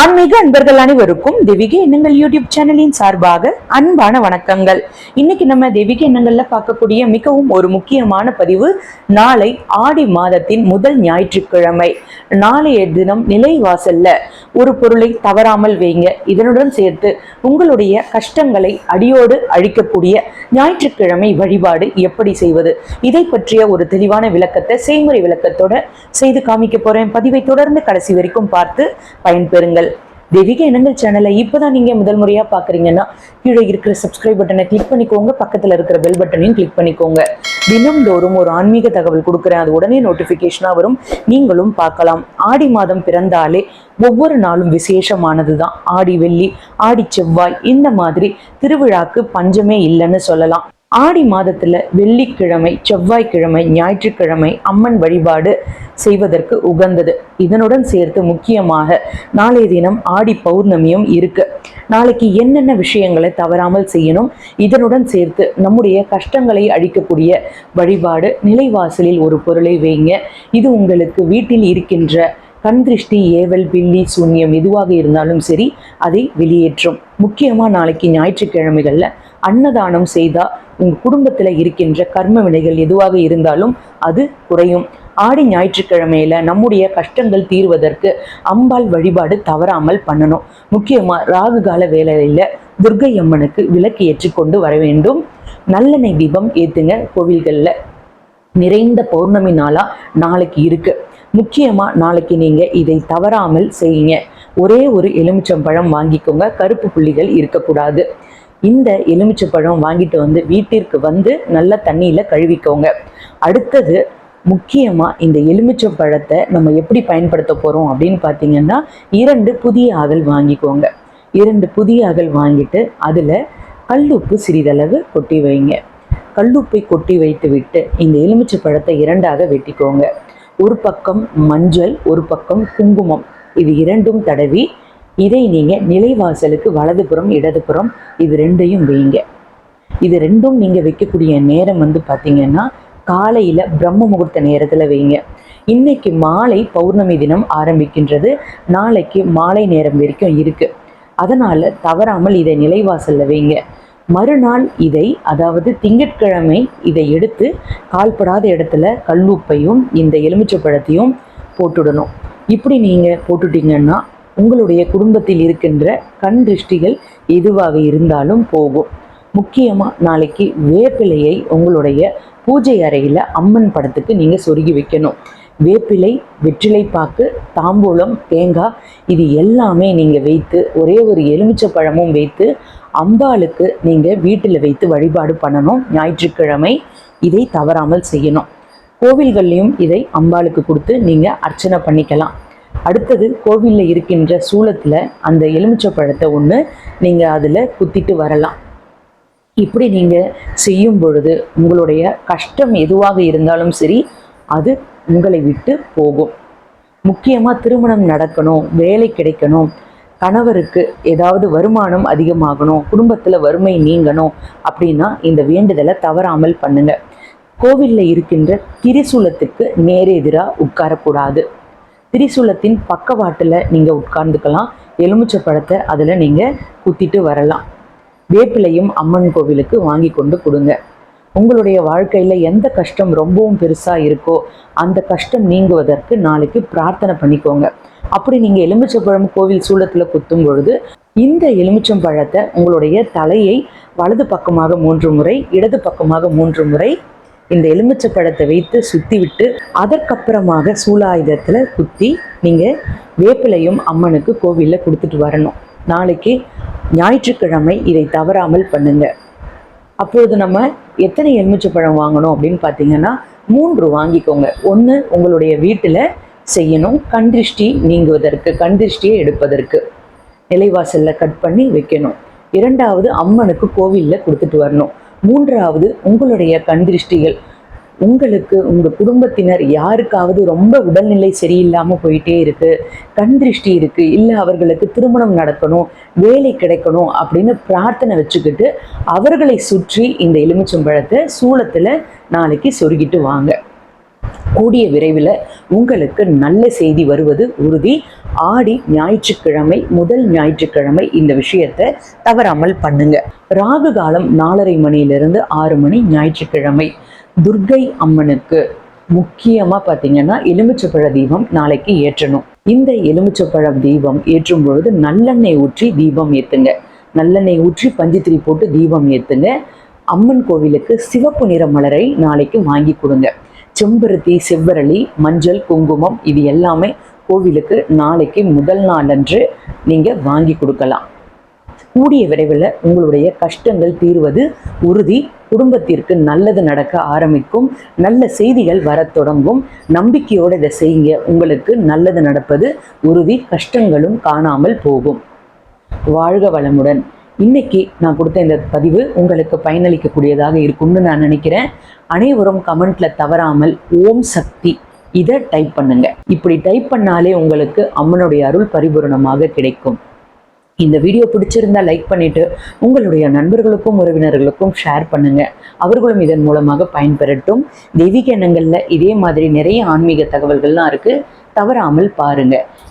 ஆன்மீக அன்பர்கள் அனைவருக்கும் தெய்வீக எண்ணங்கள் யூடியூப் சேனலின் சார்பாக அன்பான வணக்கங்கள். இன்னைக்கு நம்ம தெய்வீக எண்ணங்கள்ல பார்க்கக்கூடிய மிகவும் ஒரு முக்கியமான பதிவு நாளை ஆடி மாதத்தின் முதல் ஞாயிற்றுக்கிழமை. நாளைய தினம் நிலைவாசல்ல. ஒரு பொருளை தவறாமல் வைங்க. இதனுடன் சேர்த்து உங்களுடைய கஷ்டங்களை அடியோடு அழிக்கக்கூடிய ஞாயிற்றுக்கிழமை வழிபாடு எப்படி செய்வது? இதை பற்றிய ஒரு தெளிவான விளக்கத்தை செய்முறை விளக்கத்தோட செய்து காமிக்க போறேன். பதிவை தொடர்ந்து கடைசி வரைக்கும் பார்த்து பயன்பெறுங்கள். தெய்வீக இனங்கள் சேனலை இப்போதான் நீங்க முதல் முறையா பாக்குறீங்கன்னா கீழே இருக்கிற சப்ஸ்கிரைப் பட்டனை கிளிக் பண்ணிக்கோங்க. பக்கத்துல இருக்கிற பெல் பட்டனையும் கிளிக் பண்ணிக்கோங்க. தினம்தோறும் ஒரு ஆன்மீக தகவல் கொடுக்குறேன். அது உடனே நோட்டிஃபிகேஷனாக வரும். நீங்களும் பார்க்கலாம். ஆடி மாதம் பிறந்தாலே ஒவ்வொரு நாளும் விசேஷமானதுதான். ஆடி வெள்ளி ஆடி செவ்வாய் இந்த மாதிரி திருவிழாக்கு பஞ்சமே இல்லைன்னு சொல்லலாம். ஆடி மாதத்தில் வெள்ளிக்கிழமை செவ்வாய்க்கிழமை ஞாயிற்றுக்கிழமை அம்மன் வழிபாடு செய்வதற்கு உகந்தது. இதனுடன் சேர்த்து முக்கியமாக நாளைய தினம் ஆடி பௌர்ணமியும் இருக்கு. நாளைக்கு என்னென்ன விஷயங்களை தவறாமல் செய்யணும் இதனுடன் சேர்த்து நம்முடைய கஷ்டங்களை அழிக்கக்கூடிய வழிபாடு நிலைவாசலில் ஒரு பொருளை வைங்க. இது உங்களுக்கு வீட்டில் இருக்கின்ற கண் திருஷ்டி ஏவல் பில்லி சூன்யம் எதுவாக இருந்தாலும் சரி அதை வெளியேற்றும். முக்கியமாக நாளைக்கு ஞாயிற்றுக்கிழமைகளில் அன்னதானம் செய்தா உங்க குடும்பத்துல இருக்கின்ற கர்ம வினைகள் எதுவாக இருந்தாலும் அது குறையும். ஆடி ஞாயிற்றுக்கிழமையில நம்முடைய கஷ்டங்கள் தீர்வதற்கு அம்பாள் வழிபாடு தவறாமல் பண்ணணும். முக்கியமா ராகு கால வேலையில துர்கை அம்மனுக்கு விளக்கு ஏற்றி கொண்டு வர வேண்டும். நல்லெண்ணெய் தீபம் ஏத்துங்க. கோவில்கள்ல நிறைந்த பௌர்ணமி நாளா நாளைக்கு இருக்கு. முக்கியமா நாளைக்கு நீங்க இதை தவறாமல் செய்யுங்க. ஒரே ஒரு எலுமிச்சம்பழம் வாங்கிக்கோங்க. கருப்பு புள்ளிகள் இருக்கக்கூடாது. இந்த எலுமிச்சம்பழம் வாங்கிட்டு வந்து வீட்டிற்கு வந்து நல்ல தண்ணியில கழுவிக்கோங்க. அடுத்தது முக்கியமா இந்த எலுமிச்சை பழத்தை நம்ம எப்படி பயன்படுத்த போறோம் அப்படின்னு பார்த்தீங்கன்னா இரண்டு புதிய அகல் வாங்கிக்கோங்க. இரண்டு புதிய அகல் வாங்கிட்டு அதுல கல்லுப்பு சிறிதளவு கொட்டி வைங்க. கல்லுப்பை கொட்டி வைத்து விட்டு இந்த எலுமிச்சை பழத்தை இரண்டாக வெட்டிக்கோங்க. ஒரு பக்கம் மஞ்சள் ஒரு பக்கம் குங்குமம். இது இரண்டும் தடவி இதை நீங்க நிலைவாசலுக்கு வலதுபுறம் இடதுபுறம் இது ரெண்டையும் வைங்க. இது ரெண்டும் நீங்க வைக்கக்கூடிய நேரம் வந்து பாத்தீங்கன்னா காலையில பிரம்ம முகூர்த்த நேரத்துல வைங்க. இன்னைக்கு மாலை பௌர்ணமி தினம் ஆரம்பிக்கின்றது. நாளைக்கு மாலை நேரம் வரைக்கும் இருக்கு. அதனால தவறாமல் இதை நிலைவாசல்ல வைங்க. மறுநாள் இதை அதாவது திங்கட்கிழமை இதை எடுத்து கால்படாத இடத்துல கல்லுப்பையும் இந்த எலுமிச்சப்பழத்தையும் போட்டுடணும். இப்படி நீங்க போட்டுட்டீங்கன்னா உங்களுடைய குடும்பத்தில் இருக்கின்ற கண் திருஷ்டிகள் எதுவாக இருந்தாலும் போகும். முக்கியமாக நாளைக்கு வேப்பிலையை உங்களுடைய பூஜை அறையில் அம்மன் படத்துக்கு நீங்கள் சொருகி வைக்கணும். வேப்பிலை வெற்றிலைப்பாக்கு தாம்பூலம் தேங்காய் இது எல்லாமே நீங்கள் வைத்து ஒரே ஒரு எலுமிச்சை பழமும் வைத்து அம்பாளுக்கு நீங்கள் வீட்டில் வைத்து வழிபாடு பண்ணணும். ஞாயிற்றுக்கிழமை இதை தவறாமல் செய்யணும். கோவில்கள்லையும் இதை அம்பாளுக்கு கொடுத்து நீங்கள் அர்ச்சனை பண்ணிக்கலாம். அடுத்தது கோவிலில் இருக்கின்ற சூளத்தில் அந்த எலுமிச்சை பழத்தை ஒன்று நீங்கள் அதில் குத்திட்டு வரலாம். இப்படி நீங்கள் செய்யும் பொழுது உங்களுடைய கஷ்டம் எதுவாக இருந்தாலும் சரி அது உங்களை விட்டு போகும். முக்கியமாக திருமணம் நடக்கணும் வேலை கிடைக்கணும் கணவருக்கு ஏதாவது வருமானம் அதிகமாகணும் குடும்பத்தில் வறுமை நீங்கணும் அப்படின்னா இந்த வேண்டுதலை தவறாமல் பண்ணுங்க. கோவிலில் இருக்கின்ற திரிசூலத்துக்கு நேரெதிராக உட்காரக்கூடாது. திரிசூலத்தின் பக்கவாட்டில் நீங்கள் உட்கார்ந்துக்கலாம். எலுமிச்சை பழத்தை அதில் நீங்கள் குத்திட்டு வரலாம். வேப்பிலையும் அம்மன் கோவிலுக்கு வாங்கி கொண்டு கொடுங்க. உங்களுடைய வாழ்க்கையில் எந்த கஷ்டம் ரொம்பவும் பெருசாக இருக்கோ அந்த கஷ்டம் நீங்குவதற்கு நாளைக்கு பிரார்த்தனை பண்ணிக்கோங்க. அப்படி நீங்கள் எலுமிச்சம்பழம் கோவில் சூளத்தில் குத்தும் பொழுது இந்த எலுமிச்சம் பழத்தை உங்களுடைய தலையை வலது பக்கமாக மூன்று முறை இடது பக்கமாக மூன்று முறை இந்த எலுமிச்சை பழத்தை வைத்து சுற்றி விட்டு அதற்கப்புறமாக சூலாயுதத்தில் குத்தி நீங்கள் வேப்பிலையும் அம்மனுக்கு கோவிலில் கொடுத்துட்டு வரணும். நாளைக்கு ஞாயிற்றுக்கிழமை இதை தவறாமல் பண்ணுங்க. அப்பொழுது நம்ம எத்தனை எலுமிச்சை பழம் வாங்கணும் அப்படின்னு பார்த்தீங்கன்னா மூன்று வாங்கிக்கோங்க. ஒன்று உங்களுடைய வீட்டில் செய்யணும். கண்திருஷ்டி நீங்குவதற்கு கண்திருஷ்டியை எடுப்பதற்கு நிலைவாசலில் கட் பண்ணி வைக்கணும். இரண்டாவது அம்மனுக்கு கோவிலில் கொடுத்துட்டு வரணும். மூன்றாவது உங்களுடைய கண்திருஷ்டிகள். உங்களுக்கு உங்கள் குடும்பத்தினர் யாருக்காவது ரொம்ப உடல்நிலை சரியில்லாமல் போயிட்டே இருக்குது கண் திருஷ்டி இருக்குது இல்லை அவர்களுக்கு திருமணம் நடக்கணும் வேலை கிடைக்கணும் அப்படின்னு பிரார்த்தனை வச்சுக்கிட்டு அவர்களை சுற்றி இந்த எலுமிச்சம்பழத்தை சூளத்தில் நாளைக்கு சொருகிட்டு வாங்க. கூடிய விரைவில் உங்களுக்கு நல்ல செய்தி வருவது உறுதி. ஆடி ஞாயிற்றுக்கிழமை முதல் ஞாயிற்றுக்கிழமை இந்த விஷயத்தை தவறாமல் பண்ணுங்க. ராகு காலம் நாலரை மணியிலிருந்து ஆறு மணி ஞாயிற்றுக்கிழமை. துர்க்கை அம்மனுக்கு முக்கியமாக பார்த்தீங்கன்னா எலுமிச்சப்பழ தீபம் நாளைக்கு ஏற்றணும். இந்த எலுமிச்சப்பழ தீபம் ஏற்றும் பொழுது நல்லெண்ணெய் ஊற்றி தீபம் ஏற்றுங்க நல்லெண்ணெய் ஊற்றி பஞ்சுத்திரி போட்டு தீபம் ஏற்றுங்க அம்மன் கோவிலுக்கு சிவப்பு நிற மலரை நாளைக்கு வாங்கி கொடுங்க. செம்பருத்தி செவ்வரளி மஞ்சள் குங்குமம் இது எல்லாமே கோவிலுக்கு நாளைக்கு முதல் நாளன்று நீங்கள் வாங்கி கொடுக்கலாம். கூடிய விரைவில் உங்களுடைய கஷ்டங்கள் தீர்வது உறுதி. குடும்பத்திற்கு நல்லது நடக்க ஆரம்பிக்கும். நல்ல செய்திகள் வரத் தொடங்கும். நம்பிக்கையோடு இதை செய்யுங்க. உங்களுக்கு நல்லது நடப்பது உறுதி. கஷ்டங்களும் காணாமல் போகும். வாழ்க வளமுடன். இன்னைக்கு நான் கொடுத்த இந்த பதிவு உங்களுக்கு பயனளிக்கக்கூடியதாக இருக்கும்னு நான் நினைக்கிறேன். அனைவரும் கமெண்ட்ல தவறாமல் ஓம் சக்தி இதை டைப் பண்ணுங்க. இப்படி டைப் பண்ணாலே உங்களுக்கு அம்மனுடைய அருள் பரிபூரணமாக கிடைக்கும். இந்த வீடியோ பிடிச்சிருந்தா லைக் பண்ணிட்டு உங்களுடைய நண்பர்களுக்கும் உறவினர்களுக்கும் ஷேர் பண்ணுங்க. அவர்களும் இதன் மூலமாக பயன்பெறட்டும். தெய்வீக எண்ணங்கள்ல இதே மாதிரி நிறைய ஆன்மீக தகவல்கள்லாம் இருக்கு. தவறாமல் பாருங்க.